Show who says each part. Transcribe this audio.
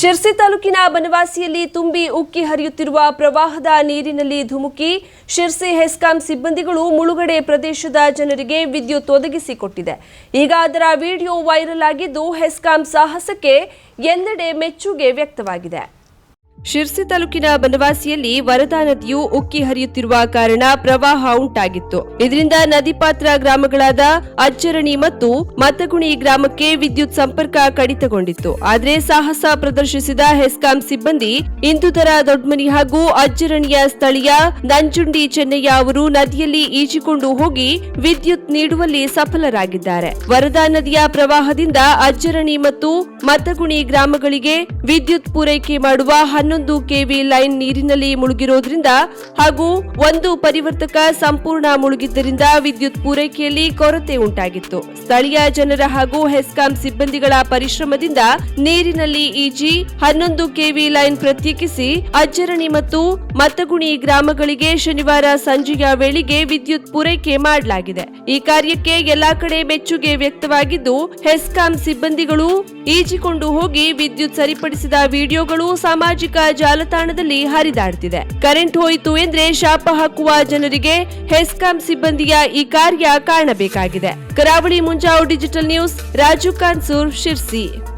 Speaker 1: ಶಿರ್ಸಿ ತಾಲೂಕಿನ ಬನವಾಸಿಯಲ್ಲಿ ತುಂಬಿ ಉಕ್ಕಿ ಹರಿಯುತ್ತಿರುವ ಪ್ರವಾಹದ ನೀರಿನಲ್ಲಿ ಧುಮುಕಿ, ಶಿರ್ಸಿ ಹೆಸ್ಕಾಂ ಸಿಬ್ಬಂದಿಗಳು ಮುಳುಗಡೆ ಪ್ರದೇಶದ ಜನರಿಗೆ ವಿದ್ಯುತ್ ಒದಗಿಸಿಕೊಟ್ಟಿದೆ. ಈಗ ಅದರ ವಿಡಿಯೋ ವೈರಲ್ ಆಗಿದ್ದು, ಹೆಸ್ಕಾಂ ಸಾಹಸಕ್ಕೆ ಎಲ್ಲೆಡೆ ಮೆಚ್ಚುಗೆ ವ್ಯಕ್ತವಾಗಿದೆ. ಶಿರ್ಸಿ ತಾಲೂಕಿನ ಬನವಾಸಿಯಲ್ಲಿ ವರದಾ ನದಿಯು ಉಕ್ಕಿ ಹರಿಯುತ್ತಿರುವ ಕಾರಣ ಪ್ರವಾಹ ಉಂಟಾಗಿತ್ತು. ಇದರಿಂದ ನದಿ ಪಾತ್ರ ಗ್ರಾಮಗಳಾದ ಅಜ್ಜರಣಿ ಮತ್ತು ಮತಗುಣಿ ಗ್ರಾಮಕ್ಕೆ ವಿದ್ಯುತ್ ಸಂಪರ್ಕ ಕಡಿತಗೊಂಡಿತ್ತು. ಆದರೆ ಸಾಹಸ ಪ್ರದರ್ಶಿಸಿದ ಹೆಸ್ಕಾಂ ಸಿಬ್ಬಂದಿ ಇಂದುದರ ದೊಡ್ಮನಿ ಹಾಗೂ ಅಜ್ಜರಣಿಯ ಸ್ಥಳೀಯ ನಂಜುಂಡಿ ಚೆನ್ನಯ್ಯ ಅವರು ನದಿಯಲ್ಲಿ ಈಜಿಕೊಂಡು ಹೋಗಿ ವಿದ್ಯುತ್ ನೀಡುವಲ್ಲಿ ಸಫಲರಾಗಿದ್ದಾರೆ. ವರದಾ ನದಿಯ ಪ್ರವಾಹದಿಂದ ಅಜ್ಜರಣಿ ಮತ್ತು ಮತಗುಣಿ ಗ್ರಾಮಗಳಿಗೆ ವಿದ್ಯುತ್ ಪೂರೈಕೆ ಮಾಡುವ ಕೆವಿ ಲೈನ್ ನೀರಿನಲ್ಲಿ ಮುಳುಗಿರೋದ್ರಿಂದ ಹಾಗೂ ಒಂದು ಪರಿವರ್ತಕ ಸಂಪೂರ್ಣ ಮುಳುಗಿದ್ದರಿಂದ ವಿದ್ಯುತ್ ಪೂರೈಕೆಯಲ್ಲಿ ಕೊರತೆ ಉಂಟಾಗಿತ್ತು. ಸ್ಥಳೀಯ ಜನರ ಹಾಗೂ ಹೆಸ್ಕಾಂ ಸಿಬ್ಬಂದಿಗಳ ಪರಿಶ್ರಮದಿಂದ ನೀರಿನಲ್ಲಿ ಈಜಿ ಹನ್ನೊಂದು ಕೆವಿ ಲೈನ್ ಪ್ರತ್ಯೇಕಿಸಿ ಅಜ್ಜರಣಿ ಮತ್ತು ಮತಗುಣಿ ಗ್ರಾಮಗಳಿಗೆ ಶನಿವಾರ ಸಂಜೆಯ ವೇಳೆಗೆ ವಿದ್ಯುತ್ ಪೂರೈಕೆ ಮಾಡಲಾಗಿದೆ. ಈ ಕಾರ್ಯಕ್ಕೆ ಎಲ್ಲಾ ಕಡೆ ಮೆಚ್ಚುಗೆ ವ್ಯಕ್ತವಾಗಿದ್ದು, ಹೆಸ್ಕಾಂ ಸಿಬ್ಬಂದಿಗಳು ಈಜಿಕೊಂಡು ಹೋಗಿ ವಿದ್ಯುತ್ ಸರಿಪಡಿಸಿದ ವಿಡಿಯೋಗಳು ಸಾಮಾಜಿಕ ಜಾಲತಾಣದಲ್ಲಿ ಹರಿದಾಡ್ತಿದೆ ಕರೆಂಟ್ ಹೋಯಿತು ಎಂದ್ರೆ ಶಾಪ ಹಾಕುವ ಜನರಿಗೆ ಹೆಸ್ಕಾಂ ಸಿಬ್ಬಂದಿಯ ಈ ಕಾರ್ಯ ಕಾಣಬೇಕಾಗಿದೆ. Karavali Munjav digital news, Raju Kansur, Sirsi.